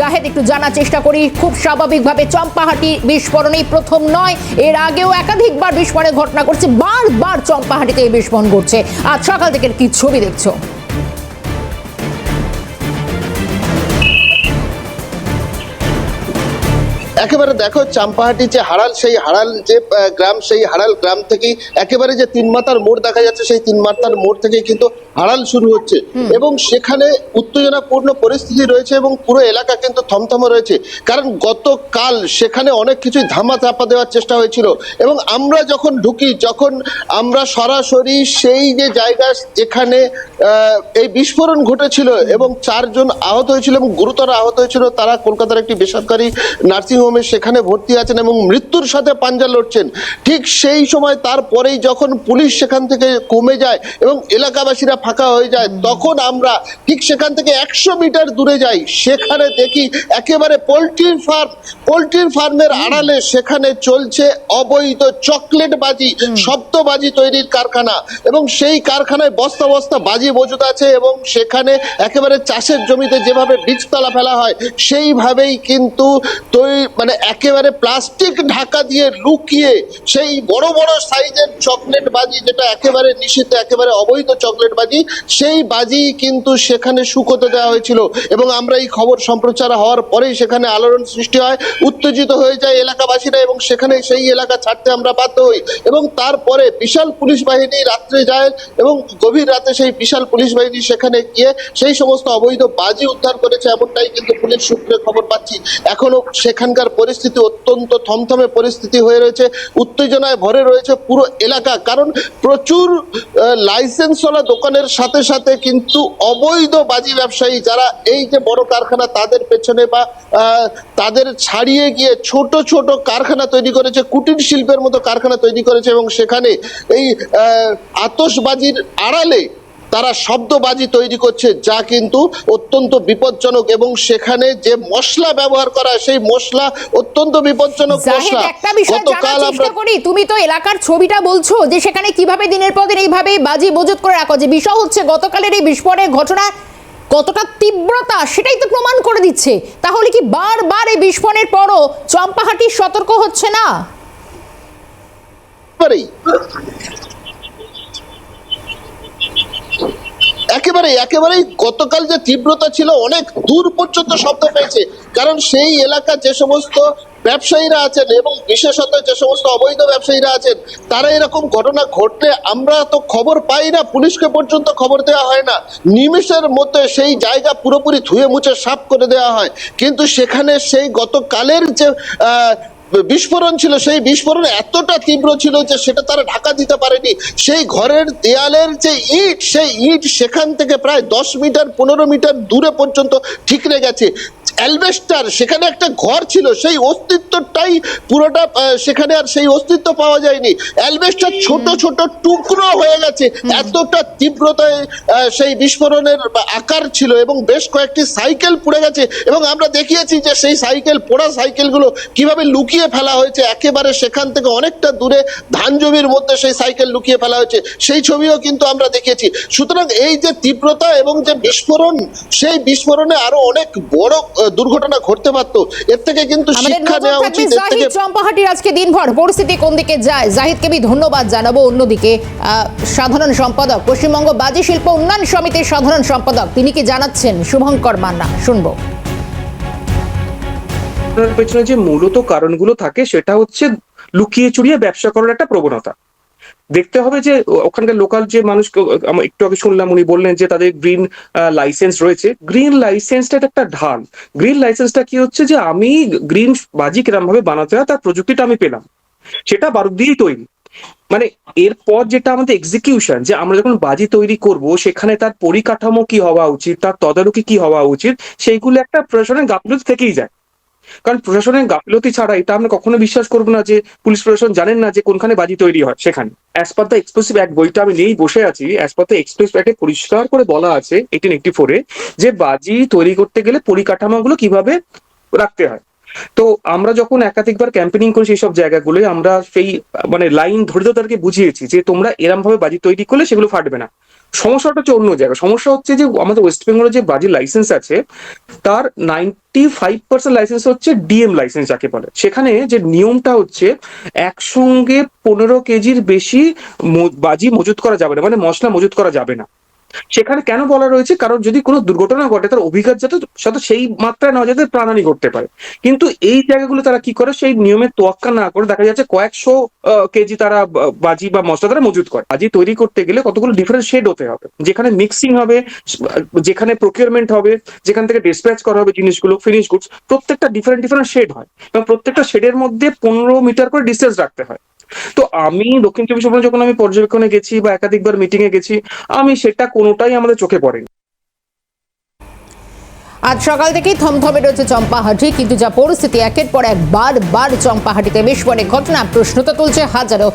জাহেদ, একটু জানার চেষ্টা করি। খুব স্বাভাবিকভাবে চম্পাহাটি বিস্ফোরণেই প্রথম নয়, এর আগেও একাধিকবার বিস্ফোরণের ঘটনা করছে বারবার চম্পাহাটিতে এই বিস্ফোরণ ঘটছে। আজ সকাল থেকে কি ছবি দেখছ? একেবারে দেখো চাম্পাহাটি যে হাড়াল সেই হাড়াল যে গ্রাম সেই হাড়াল গ্রাম থেকেই একেবারে যে তিন মাথার মোড় দেখা যাচ্ছে সেই তিন মাতার মোড় থেকে কিন্তু হাড়াল শুরু হচ্ছে। এবং সেখানে উত্তেজনাপূর্ণ পরিস্থিতি রয়েছে এবং পুরো এলাকা কিন্তু থমথমে রয়েছে। কারণ গতকাল সেখানে অনেক কিছুই ধামা চাপা দেওয়ার চেষ্টা হয়েছিল। এবং আমরা যখন ঢুকি যখন আমরা সরাসরি সেই যে জায়গা যেখানে এই বিস্ফোরণ ঘটেছিল এবং চারজন আহত হয়েছিল এবং গুরুতর আহত হয়েছিল তারা কলকাতার একটি বেসরকারি নার্সিংহোমে সেখানে ভর্তি আছেন এবং মৃত্যুর সাথে পাঞ্জা লড়ছেন। ঠিক সেই সময় তারপরেই যখন পুলিশ সেখান থেকে কমে যায় এবং এলাকাবাসীরা ফাঁকা হয়ে যায়, তখন আমরা ঠিক সেখান থেকে একশো মিটার দূরে যাই। সেখানে দেখি একেবারে পোলট্রির ফার্ম, পোলট্রির ফার্মের আড়ালে সেখানে চলছে অবৈধ চকলেট বাজি শব্দবাজি তৈরির কারখানা এবং সেই কারখানায় বস্তা বস্তা বাজি মজুদ আছে এবং সেখানে একেবারে চাষের জমিতে যেভাবে বীজতলা ফেলা হয়, সেইভাবেই কিন্তু তৈরি মানে একেবারে প্লাস্টিক ঢাকা দিয়ে লুকিয়ে সেই বড় বড় সাইজের চকলেট বাজি যেটা একেবারে নিষিদ্ধ, একেবারে অবৈধ চকলেট বাজি, সেই বাজি কিন্তু সেখানে শুকোতে দেওয়া হয়েছিল। এবং আমরা এই খবর সম্প্রচার হওয়ার পরেই সেখানে আলোড়ন সৃষ্টি হয়, উত্তেজিত হয়ে যায় এলাকাবাসীরা এবং সেখানে সেই এলাকা ছাড়তে আমরা বাধ্য হই। এবং তারপরে বিশাল পুলিশ বাহিনী রাত্রে যায় এবং গভীর রাতে সেই বিশাল পুলিশ বাহিনী সেখানে গিয়ে সেই সমস্ত অবৈধ বাজি উদ্ধার করেছে, এমনটাই কিন্তু পুলিশ সূত্রে খবর পাচ্ছি। এখনও সেখানকার পরিস্থিতি অত্যন্ত থমথমে পরিস্থিতি হয়ে রয়েছে। উত্তেজনায় ভরে রয়েছে পুরো এলাকা। কারণ প্রচুর লাইসেন্সওয়ালা দোকানের সাথে সাথে কিন্তু অবৈধ বাজি ব্যবসায়ী যারা এই যে বড় কারখানা তাদের পেছনে বা তাদের ছাড়িয়ে গিয়ে ছোট ছোট কারখানা তৈরি করেছে কুটির শিল্পের মতো কারখানা তৈরি করেছে এবং সেখানে এই আহ, আতশবাজির আড়ালে তারা শব্দবাজি তৈরি করছে যা কিন্তু অত্যন্ত বিপজ্জনক এবং সেখানে যে মশলা ব্যবহার করা হয়, সেই মশলা অত্যন্ত বিপজ্জনক মশলা। একটা বিষয় গতকাল জানার আমরা চেষ্টা করি। তুমি তো এলাকার ছবিটা বলছো যে সেখানে কীভাবে দিনের পর দিন এইভাবে বাজি মজুত করে রাখো যে বিষয় হচ্ছে গতকালের এই বিস্ফোরণের ঘটনা কতটা তীব্রতা সেটাই তো প্রমাণ করে দিচ্ছে। তাহলে কি বারবার এই বিস্ফোরণের পরও চম্পাহাটি সতর্ক হচ্ছে না? একেবারে একেবারেই গতকাল যে তীব্রতা ছিল, অনেক দূর পর্যন্ত শব্দ পেয়েছে। কারণ সেই এলাকা যে সমস্ত ব্যবসায়ীরা আছেন এবং বিশেষত যে সমস্ত অবৈধ ব্যবসায়ীরা আছেন, তারা এরকম ঘটনা ঘটলে আমরা তো খবর পাই না, পুলিশকে পর্যন্ত খবর দেওয়া হয় না। নিমেষের মধ্যে সেই জায়গা পুরোপুরি ধুয়ে মুছে সাফ করে দেওয়া হয়। কিন্তু সেখানে সেই গতকালের যে বিস্ফোরণ ছিল, সেই বিস্ফোরণ এতটা তীব্র ছিল যে সেটা তারা ঢাকা দিতে পারেনি। সেই ঘরের দেয়ালের যে ইট, সেই ইট সেখান থেকে প্রায় দশ মিটার, পনেরো মিটার দূরে পর্যন্ত ঠিকরে গেছে। অ্যালবেস্টার সেখানে একটা ঘর ছিল সেই অস্তিত্বটাই পুরোটা সেখানে আর সেই অস্তিত্ব পাওয়া যায়নি। অ্যালবেস্টার ছোট ছোট টুকরো হয়ে গেছে। এতটা তীব্রতায় সেই বিস্ফোরণের আকার ছিল এবং বেশ কয়েকটি সাইকেল পুড়ে গেছে এবং আমরা দেখিয়েছি যে সেই সাইকেল পোড়া সাইকেলগুলো কীভাবে লুকিয়ে ফেলা হয়েছে। একেবারে সেখান থেকে অনেকটা দূরে ধান জমির মধ্যে সেই সাইকেল লুকিয়ে ফেলা হয়েছে। সেই ছবিও কিন্তু আমরা দেখেছি সুতরাং এই যে তীব্রতা এবং যে বিস্ফোরণ সেই বিস্ফোরণে আরও অনেক বড় দুর্ঘটনা ঘটতে পারতো এর থেকে কিন্তু শিক্ষা নেওয়া উচিত এর থেকে জাহিদ চম্পাহাটির আজকে দিনভর। পরিস্থিতি কোন দিকে যায়? জাহিদকে আমি ধন্যবাদ জানাব অন্যদিকে। সাধারণ সম্পাদক পশ্চিমবঙ্গ বাজি শিল্প উন্নয়ন সমিতির সাধারণ সম্পাদক তিনি কি জানাচ্ছেন? শুভঙ্কর মান্না শুনব। পেছনে যে মূলত কারণগুলো থাকে সেটা হচ্ছে লুকিয়ে চুরিয়ে ব্যবসা করার একটা প্রবণতা। দেখতে হবে যে ওখানকার লোকাল যে মানুষ একটু আগে শুনলাম উনি বললেন যে, তাদের গ্রিন লাইসেন্স রয়েছে। গ্রিন লাইসেন্সটা একটা ঢাল। গ্রিন লাইসেন্সটা কি হচ্ছে যে, আমি গ্রিন বাজি কিরম ভাবে বানাতে হয়, তার প্রযুক্তিটা আমি পেলাম। সেটা বারুদ দিয়েই তৈরি। মানে এরপর যেটা আমাদের এক্সিকিউশন যে আমরা যখন বাজি তৈরি করব, সেখানে তার পরিকাঠামো কি হওয়া উচিত, তার তদারকি কি হওয়া উচিত, সেইগুলো একটা প্রশাসনের গাফিলতি থেকেই যায়। কারণ প্রশাসনের গাফিলতি ছাড়া এটা আমরা কখনো বিশ্বাস করব না যে পুলিশ প্রশাসন জানেন না যে কোনখানে বাজি তৈরি হয় সেখানে। As per the expressive act বইটা আমি নিয়েই বসে আছি অ্যাজ পার দ্য এক্সপ্রেস অ্যাক্টে পরিষ্কার করে বলা আছে এইটিন এইটটি ফোরে যে বাজি তৈরি করতে গেলে পরিকাঠামোগুলো কীভাবে রাখতে হয়। তো আমরা যখন একাধিকবার ক্যাম্পেনিং করি সেই সব জায়গাগুলোয়, আমরা সেই মানে লাইন ধরে ধরে তাদেরকে বুঝিয়েছি যে তোমরা এরম ভাবে বাজি তৈরি করলে সেগুলো ফাটবে না। সমস্যাটা হচ্ছে অন্য জায়গা সমস্যা হচ্ছে যে আমাদের ওয়েস্ট বেঙ্গলের যে বাজির লাইসেন্স আছে, তার নাইনটি ফাইভ পার্সেন্ট লাইসেন্স হচ্ছে ডিএম লাইসেন্স যাকে বলে। সেখানে যে নিয়মটা হচ্ছে, একসঙ্গে পনেরো কেজির বেশি বাজি মজুত করা যাবে না মানে মশলা মজুত করা যাবে না। সেখানে কেন বলা রয়েছে? কারণ যদি কোনো দুর্ঘটনা ঘটে, তার অভিঘাত যাতে সাথে সেই মাত্রায় না যাতে প্রাণহানি ঘটতে পারে। কিন্তু এই জায়গাগুলো তারা কি করে? সেই নিয়মের তোয়াক্কা না করে দেখা যাচ্ছে কয়েকশো কেজি তারা বাজি বা মশলা তারা মজুত করে। বাজি তৈরি করতে গেলে কতগুলো ডিফারেন্ট শেড হতে হবে। যেখানে মিক্সিং হবে, যেখানে প্রকিউরমেন্ট হবে, যেখান থেকে ডিসপ্যাচ করা হবে জিনিসগুলো ফিনিশ গুডস প্রত্যেকটা ডিফারেন্ট ডিফারেন্ট শেড হয়। এবং প্রত্যেকটা শেডের মধ্যে পনেরো মিটার করে ডিস্টেন্স রাখতে হয়। তো আমি দক্ষিণ চব্বিশ পরগনা যখন আমি পর্যবেক্ষণে গেছি বা একাধিকবার মিটিং এ গেছি, আমি সেটা কোনোটাই আমাদের চোখে পড়েনি। আজ সকাল থেকেই থমথমে রয়েছে চম্পাহাটি, কিন্তু যা পরিস্থিতি একের পর এক বার বার চম্পাহাটিতে বিস্ফোরণের ঘটনা, প্রশ্ন তো তুলছে হাজারো।